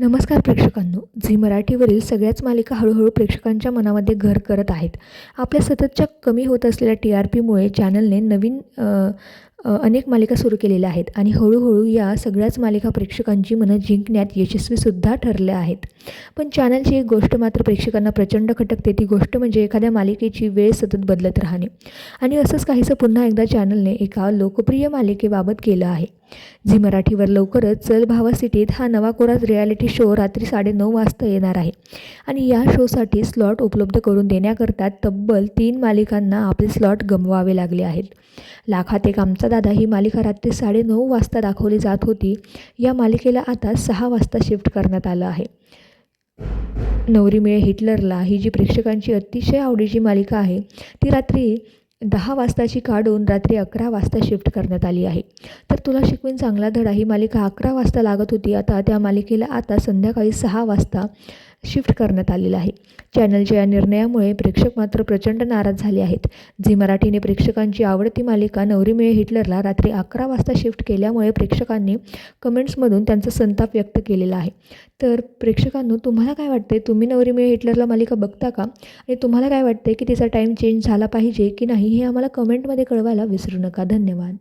नमस्कार प्रेक्षकांनो. झी मराठीवरील सगळ्याच मालिका हळूहळू प्रेक्षकांच्या मनामध्ये घर करत आहेत. आपल्या सततच्या कमी होत असलेल्या टी आर पीमुळे चॅनलने नवीन अनेक मालिका सुरू केलेल्या आहेत आणि हळूहळू या सगळ्याच मालिका प्रेक्षकांची मनं जिंकण्यात यशस्वीसुद्धा ठरल्या आहेत. पण चॅनलची एक गोष्ट मात्र प्रेक्षकांना प्रचंड खटकते ती गोष्ट म्हणजे एखाद्या मालिकेची वेळ सतत बदलत राहणे. आणि असंच काहीसं पुन्हा एकदा चॅनलने एका लोकप्रिय मालिकेबाबत केलं आहे. झी मराठीवर लवकरच चल भावा सिटीत हा नवा कोराज रियालिटी शो रात्री साडेनऊ वाजता येणार आहे. आणि या शोसाठी स्लॉट उपलब्ध करून देण्याकरता तब्बल तीन मालिकांना आपले स्लॉट गमवावे लागले आहेत. लाखात एक आमचा दादा ही मालिका रात्री साडेनऊ वाजता दाखवली जात होती. या मालिकेला आता सहा वाजता शिफ्ट करण्यात आलं आहे. नवरी मिळे हिटलरला ही जी प्रेक्षकांची अतिशय आवडीची मालिका आहे ती रात्री दहा वाजताची काढून रात्री अकरा वाजता शिफ्ट करण्यात आली आहे. तर तुला शिकवेन चांगला धडा ही मालिका अकरा वाजता लागत होती. आता त्या मालिकेला आता संध्याकाळी सहा वाजता शिफ्ट करण्यात आलेलं आहे. चॅनलच्या या निर्णयामुळे प्रेक्षक मात्र प्रचंड नाराज झाले आहेत. झी मराठीने प्रेक्षकांची आवडती मालिका नवरी मिळे हिटलरला रात्री अकरा वाजता शिफ्ट केल्यामुळे प्रेक्षकांनी कमेंट्समधून त्यांचा संताप व्यक्त केलेला आहे. तर प्रेक्षकांनो तुम्हाला काय वाटते तुम्ही नवरी मिळे हिटलरला मालिका बघता का? आणि तुम्हाला काय वाटते की तिचा टाईम चेंज झाला पाहिजे की नाही हे आम्हाला कमेंटमध्ये कळवायला विसरू नका. धन्यवाद.